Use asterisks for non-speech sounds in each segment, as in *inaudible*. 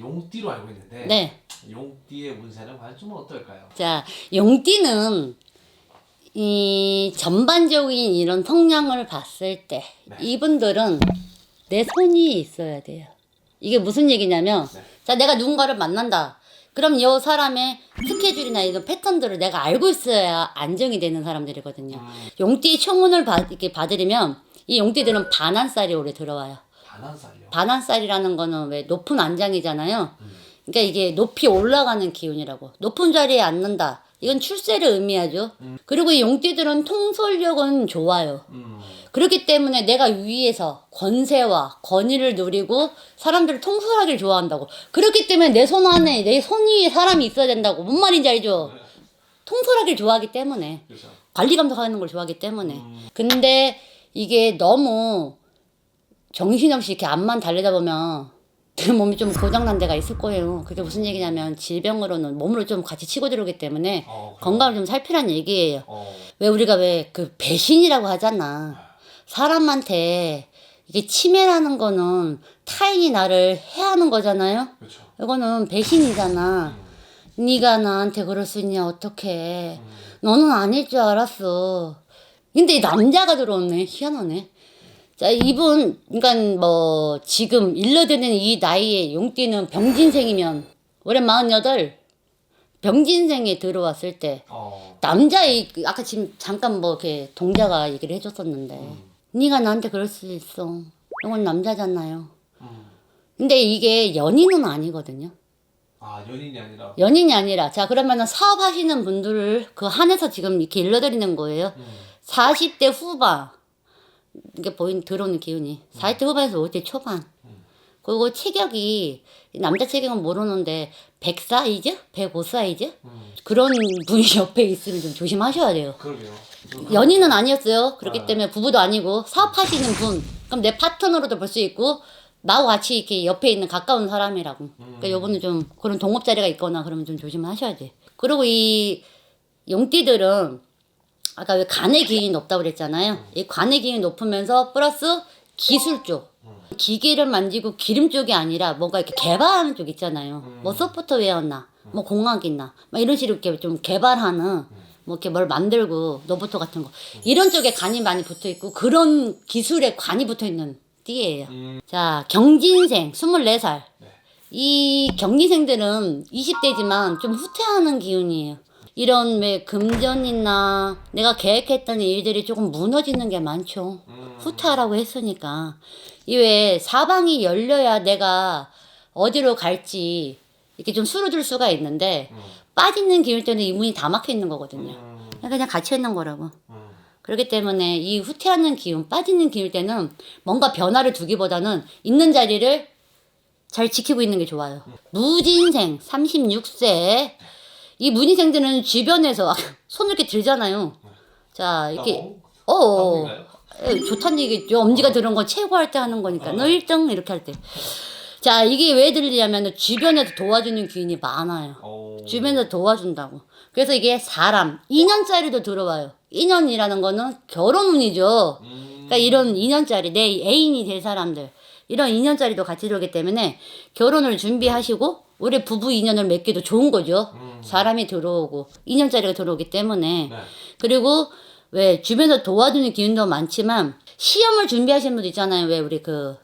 용띠로 알고 있는데 네. 용띠의 운세는 과연 좀 어떨까요? 자, 용띠는 이 전반적인 이런 성향을 봤을 때 네. 이분들은 내 손이 있어야 돼요. 이게 무슨 얘기냐면 네. 자, 내가 누군가를 만난다. 그럼 이 사람의 스케줄이나 이런 패턴들을 내가 알고 있어야 안정이 되는 사람들이거든요. 음. 용띠의 청운을 받, 이렇게 받으려면 이 용띠들은 반한살이 오래 들어와요. 반한살이요. 반한살이라는 거는 왜 높은 안장이잖아요. 그러니까 이게 높이 올라가는 기운이라고. 높은 자리에 앉는다. 이건 출세를 의미하죠. 그리고 이 용띠들은 통솔력은 좋아요. 음. 그렇기 때문에 내가 위에서 권세와 권위를 누리고 사람들을 통솔하기를 좋아한다고. 그렇기 때문에 내 손 안에 내손 위에 사람이 있어야 된다고. 뭔 말인지 알죠? 통솔하기를 좋아하기 때문에. 그렇죠. 관리 감독하는 걸 좋아하기 때문에. 근데 이게 너무 정신없이 이렇게 앞만 달리다 보면 내 몸이 좀 고장난 데가 있을 거예요. 그게 무슨 얘기냐면 질병으로는 몸으로 좀 같이 치고 들어오기 때문에 어? 건강을 좀 살피란 얘기예요. 어. 왜 우리가 왜 그 배신이라고 하잖아. 사람한테 이게 치매라는 거는 타인이 나를 해하는 거잖아요. 그렇죠. 이거는 배신이잖아. 네가 나한테 그럴 수 있냐 어떡해. 너는 아닐 줄 알았어. 근데 이 남자가 들어오네. 희한하네. 자, 이분, 그러니까 뭐, 지금 일러드는 이 나이에 용띠는 병진생이면, 올해 48, 병진생에 들어왔을 때, 어. 남자, 이 아까 지금 잠깐 뭐, 이렇게 동자가 얘기를 해줬었는데, 네가 나한테 그럴 수 있어. 이건 남자잖아요. 음. 근데 이게 연인은 아니거든요. 아 연인이 아니라. 연인이 아니라 자 그러면은 사업하시는 분들을 그 한해서 지금 이렇게 일러드리는 거예요. 음. 40대 후반 이게 보인 들어오는 기운이 40대 후반에서 50대 초반. 그리고 체격이 남자 체격은 모르는데 100 사이즈, 105 사이즈 음. 그런 분이 *laughs* 옆에 있으면 좀 조심하셔야 돼요. 그러게요. 좀 연인은 아니었어요. 그렇기 아. 때문에 부부도 아니고 사업하시는 분. 그럼 내 파트너로도 볼 수 있고 나와 같이 이렇게 옆에 있는 가까운 사람이라고. 그러니까 요거는 좀 그런 동업 자리가 있거나 그러면 좀 조심하셔야 돼. 그리고 이 용띠들은 아까 왜 간의 기운이 높다고 그랬잖아요. 이 간의 기운이 높으면서 플러스 기술 쪽. 기계를 만지고 기름 쪽이 아니라 뭔가 이렇게 개발하는 쪽 있잖아요. 뭐 소프트웨어나 뭐 공학이나 막 이런 식으로 이렇게 좀 개발하는 뭐 이렇게 뭘 만들고 로봇 같은 거 이런 쪽에 간이 많이 붙어 있고 그런 기술에 관이 붙어 있는 띠예요. 음. 자 경진생 24살 네. 이 경리생들은 20대지만 좀 후퇴하는 기운이에요. 이런 왜 금전이나 내가 계획했던 일들이 조금 무너지는 게 많죠. 음. 후퇴하라고 했으니까. 이왜 사방이 열려야 내가 어디로 갈지 이렇게 좀 수로들 수가 있는데 빠지는 기운 때문에 이 문이 다 막혀 있는 거거든요. 음. 그냥 갇혀 있는 거라고. 음. 그렇기 때문에 이 후퇴하는 기운, 빠지는 기운 때는 뭔가 변화를 두기보다는 있는 자리를 잘 지키고 있는 게 좋아요. 무진생 36세 이 무진생들은 주변에서 *laughs* 손을 이렇게 들잖아요. 자 이렇게 어? 어 어. 에, 좋다는 얘기죠. 엄지가 들은 건 최고할 때 하는 거니까. 너 1등 이렇게 할 때. 자 이게 왜 들리냐면 주변에서 도와주는 기운이 많아요. 어. 주변에서 도와준다고. 그래서 이게 사람, 인연짜리도 들어와요. 인연이라는 거는 결혼운이죠. 음. 그러니까 이런 인연짜리, 내 애인이 될 사람들, 이런 인연짜리도 같이 들어오기 때문에 결혼을 준비하시고, 올해 부부 인연을 맺기도 좋은 거죠. 사람이 들어오고, 인연짜리가 들어오기 때문에. 네. 그리고 왜 주변에서 도와주는 기운도 많지만, 시험을 준비하시는 분도 있잖아요. 왜 우리 그,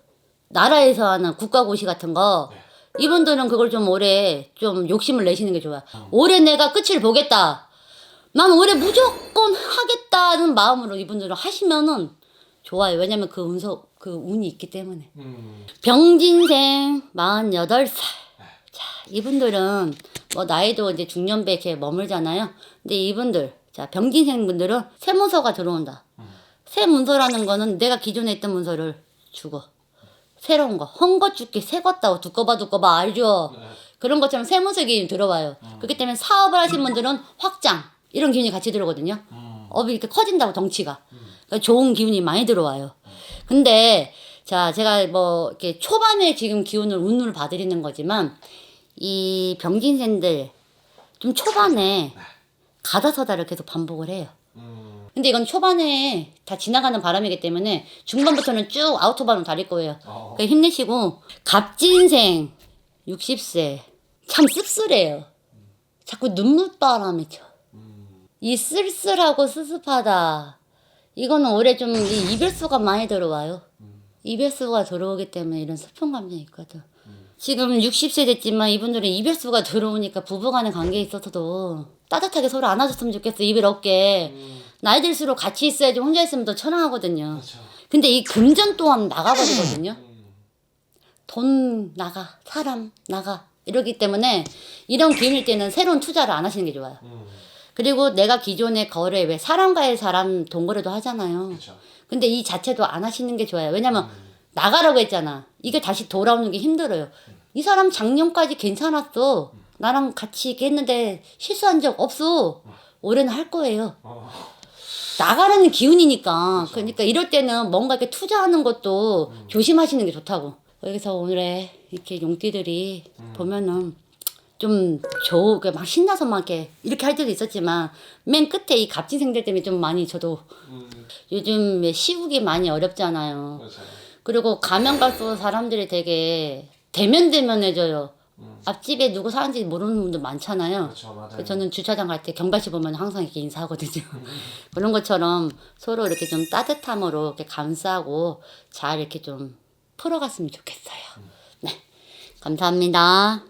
나라에서 하는 국가고시 같은 거. 이분들은 그걸 좀 올해 좀 욕심을 내시는 게 좋아. 올해 내가 끝을 보겠다. 난 올해 무조건 하겠다는 마음으로 이분들은 하시면은 좋아요. 왜냐면 그 운석, 그 운이 있기 때문에. 음. 병진생 48살. 자, 이분들은 뭐 나이도 이제 중년배 이렇게 머물잖아요. 근데 이분들, 자, 병진생 분들은 새 문서가 들어온다. 새 문서라는 거는 내가 기존에 했던 문서를 주고 새로운 거, 헝거 죽기 새 것다고 두꺼봐 두꺼봐 알죠? 그런 것처럼 새 문서 기운이 들어와요. 그렇기 때문에 사업을 하신 분들은 확장 이런 기운이 같이 들어오거든요. 업이 이렇게 커진다고 덩치가. 그러니까 좋은 기운이 많이 들어와요. 근데 자 제가 뭐 이렇게 초반에 지금 기운을 운을 봐드리는 거지만 이 병진생들 좀 초반에 가다서다를 계속 반복을 해요. 음. 근데 이건 초반에 다 지나가는 바람이기 때문에 중반부터는 쭉 아우토반으로 달릴 거예요. 어. 그러니까 힘내시고 갑진생 60세 참 씁쓸해요. 자꾸 눈물바람이 쳐. 음. 이 쓸쓸하고 습습하다. 이거는 올해 좀이 이별수가 많이 들어와요. 이별수가 들어오기 때문에 이런 슬픈 감정이 있거든. 지금 60세 됐지만 이분들은 이별수가 들어오니까 부부간의 관계에 있어서도 따뜻하게 서로 안아줬으면 좋겠어. 이별 없게. 나이 들수록 같이 있어야지 혼자 있으면 더 천황하거든요. 그렇죠. 근데 이 금전 또한 나가버리거든요. 음. 돈 나가, 사람 나가. 이러기 때문에 이런 기운일 때는 새로운 투자를 안 하시는 게 좋아요. 음. 그리고 내가 기존의 거래 왜 사람과의 사람 동거래도 하잖아요. 그렇죠. 근데 이 자체도 안 하시는 게 좋아요. 왜냐면 나가라고 했잖아. 이게 다시 돌아오는 게 힘들어요. 이 사람 작년까지 괜찮았어. 나랑 같이 했는데 실수한 적 없어. 올해는 할 거예요. 어. 나가라는 기운이니까. 그러니까 이럴 때는 뭔가 이렇게 투자하는 것도 조심하시는 게 좋다고. 여기서 오늘의 이렇게 용띠들이 보면은 좀 좋게 막 신나서 막 이렇게 이렇게 할 때도 있었지만 맨 끝에 이 갑진생들 때문에 좀 많이 저도 음. 요즘 왜 시국이 많이 어렵잖아요. 그렇죠. 그리고 가면 갈수록 사람들이 되게 대면대면해져요. 앞집에 누구 사는지 모르는 분들 많잖아요. 그렇죠. 저는 주차장 갈 때 경발씨 보면 항상 이렇게 인사하거든요. *laughs* 그런 것처럼 서로 이렇게 좀 따뜻함으로 이렇게 감싸고 잘 이렇게 좀 풀어갔으면 좋겠어요. 네. 감사합니다.